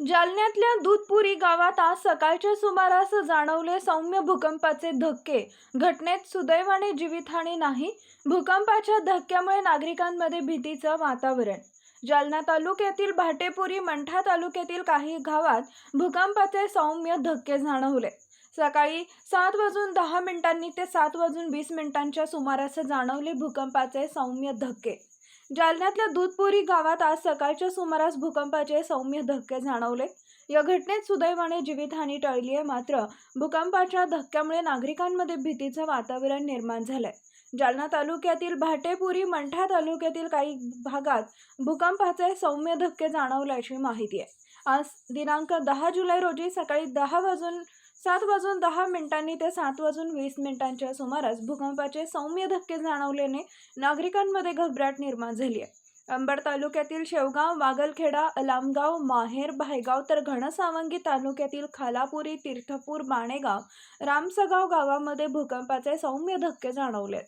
जालन्यातल्या दूधपुरी गावात आज सकाळच्या सुमारास जाणवले सौम्य भूकंपाचे धक्के. घटनेत सुदैवाने जीवितहानी नाही भूकंपाच्या धक्क्यामुळे नागरिकांमध्ये भीतीचं वातावरण. जालना तालुक्यातील भाटेपुरी मंठा तालुक्यातील काही गावात भूकंपाचे सौम्य धक्के जाणवले. सकाळी सात वाजून दहा मिनिटांनी ते सात वाजून वीस मिनिटांच्या सुमारास जाणवले भूकंपाचे सौम्य धक्के. जालन्यातल्या दूधपुरी गावात आज सकाळच्या सुमारास भूकंपाचे सौम्य धक्के जाणवले. या घटनेत सुदैवाने जीवितहानी टळली आहे मात्र भूकंपाच्या धक्क्यामुळे नागरिकांमध्ये भीतीचं वातावरण निर्माण झालंय. जालना तालुक्यातील भाटेपुरी मंठा तालुक्यातील काही भागात भूकंपाचे सौम्य धक्के जाणवल्याची माहिती आहे. आज दिनांक दहा जुलै रोजी सकाळी दहा वाजून सात वाजून दहा मिनिटांनी ते सात वाजून वीस मिनिटांच्या सुमारास भूकंपाचे सौम्य धक्के जाणवल्याने नागरिकांमध्ये घबराट निर्माण झाली आहे. अंबड तालुक्यातील शेवगाव वागलखेडा अलामगाव माहेर भायगाव तर घनसावंगी तालुक्यातील खालापुरी तीर्थपूर बाणेगाव रामसगाव गावामध्ये भूकंपाचे सौम्य धक्के जाणवले